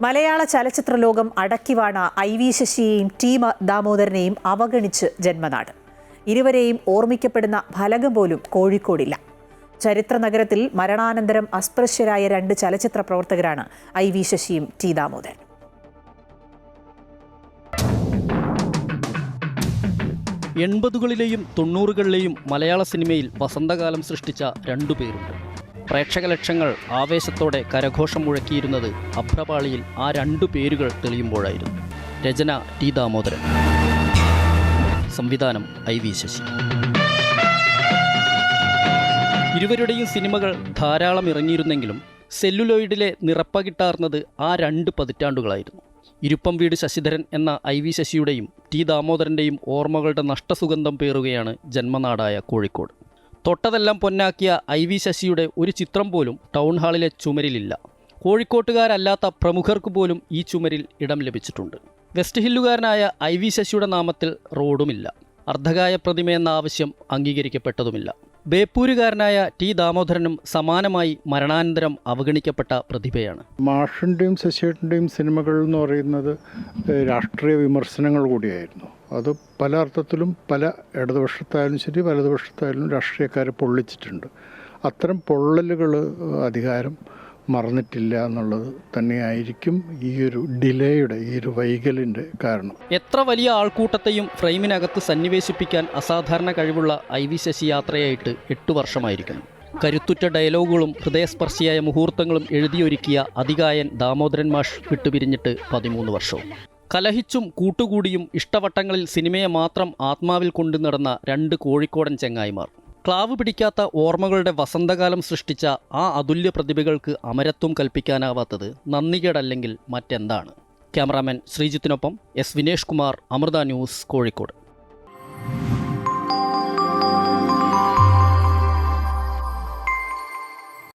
മലയാള ചലച്ചിത്ര ലോകം അടക്കിവാണ ഐ വി ശശിയെയും ടി ദാമോദരനെയും അവഗണിച്ച് ജന്മനാട്. ഇരുവരെയും ഓർമ്മിക്കപ്പെടുന്ന ഫലകം പോലും കോഴിക്കോടില്ല. ചരിത്ര നഗരത്തിൽ മരണാനന്തരം അസ്പൃശ്യരായ രണ്ട് ചലച്ചിത്ര പ്രവർത്തകരാണ് ഐ വി ശശിയും ടി ദാമോദരൻ. എൺപതുകളിലെയും തൊണ്ണൂറുകളിലെയും മലയാള സിനിമയിൽ വസന്തകാലം സൃഷ്ടിച്ച രണ്ടു പേരുണ്ട്. പ്രേക്ഷക ലക്ഷങ്ങൾ ആവേശത്തോടെ കരഘോഷം മുഴക്കിയിരുന്നത് അഭ്രപാളിയിൽ ആ രണ്ടു പേരുകൾ തെളിയുമ്പോഴായിരുന്നു. രചന ടി ദാമോദരൻ. സംവിധാനം ഐ വി ശശി. ഇരുവരുടെയും സിനിമകൾ ധാരാളം ഇറങ്ങിയിരുന്നെങ്കിലും സെല്ലുലോയിഡിലെ നിറപ്പകിട്ടാർന്നത് ആ രണ്ട് പതിറ്റാണ്ടുകളായിരുന്നു. ഇരുപ്പം വീട് ശശിധരൻ എന്ന ഐ വി ശശിയുടെയും ടി ദാമോദരന്റെയും ഓർമ്മകളുടെ നഷ്ടസുഗന്ധം പേറുകയാണ് ജന്മനാടായ കോഴിക്കോട്. തൊട്ടതെല്ലാം പൊന്നാക്കിയ ഐ വി ശശിയുടെ ഒരു ചിത്രം പോലും ടൗൺ ഹാളിലെ ചുമരിലില്ല. കോഴിക്കോട്ടുകാരല്ലാത്ത പ്രമുഖർക്ക് പോലും ഈ ചുമരിൽ ഇടം ലഭിച്ചിട്ടുണ്ട്. വെസ്റ്റ് ഹില്ലുകാരനായ ഐ വി ശശിയുടെ നാമത്തിൽ റോഡുമില്ല. അർദ്ധകായ പ്രതിമയെന്ന ആവശ്യം അംഗീകരിക്കപ്പെട്ടതുമില്ല. ബേപ്പൂരുകാരനായ ടി ദാമോദരനും സമാനമായി മരണാനന്തരം അവഗണിക്കപ്പെട്ട പ്രതിഭയാണ്. മാഷിന്റെയും ശശിയേട്ടന്റെയും സിനിമകൾ എന്ന് പറയുന്നത് രാഷ്ട്രീയ വിമർശനങ്ങൾ കൂടിയായിരുന്നു. അത് പല അർത്ഥത്തിലും പല ഇടതുപക്ഷത്തായാലും ശരി വലതുപക്ഷത്തായാലും രാഷ്ട്രീയക്കാരെ പൊള്ളിച്ചിട്ടുണ്ട്. അത്തരം പൊള്ളലുകൾ അധികാരം മറന്നിട്ടില്ല എന്നുള്ളത് തന്നെയായിരിക്കും ഈ ഒരു ഡിലേയുടെ ഈ ഒരു വൈകലിന്റെ കാരണം. എത്ര വലിയ ആൾക്കൂട്ടത്തെയും ഫ്രെയിമിനകത്ത് സന്നിവേശിപ്പിക്കാൻ അസാധാരണ കഴിവുള്ള ഐ വി ശശി യാത്രയായിട്ട് എട്ടു വർഷമായിരിക്കണം. കരുത്തുറ്റ ഡയലോഗുകളും ഹൃദയസ്പർശിയായ മുഹൂർത്തങ്ങളും എഴുതിയൊരുക്കിയ അതികായൻ ദാമോദരൻ മാഷ് വിട്ടുപിരിഞ്ഞിട്ട് പതിമൂന്ന് വർഷവും. കലഹിച്ചും കൂട്ടുകൂടിയും ഇഷ്ടവട്ടങ്ങളിൽ സിനിമയെ മാത്രം ആത്മാവിൽ കൊണ്ടു നടന്ന രണ്ട് കോഴിക്കോടൻ ചെങ്ങായിമാർ. ക്ലാവ് പിടിക്കാത്ത ഓർമ്മകളുടെ വസന്തകാലം സൃഷ്ടിച്ച ആ അതുല്യ പ്രതിഭകൾക്ക് അമരത്വം കൽപ്പിക്കാനാവാത്തത് നന്ദികേടല്ലെങ്കിൽ മറ്റെന്താണ്? ക്യാമറാമാൻ ശ്രീജിത്തിനൊപ്പം എസ് വിനേഷ് കുമാർ അമൃത ന്യൂസ് കോഴിക്കോട്.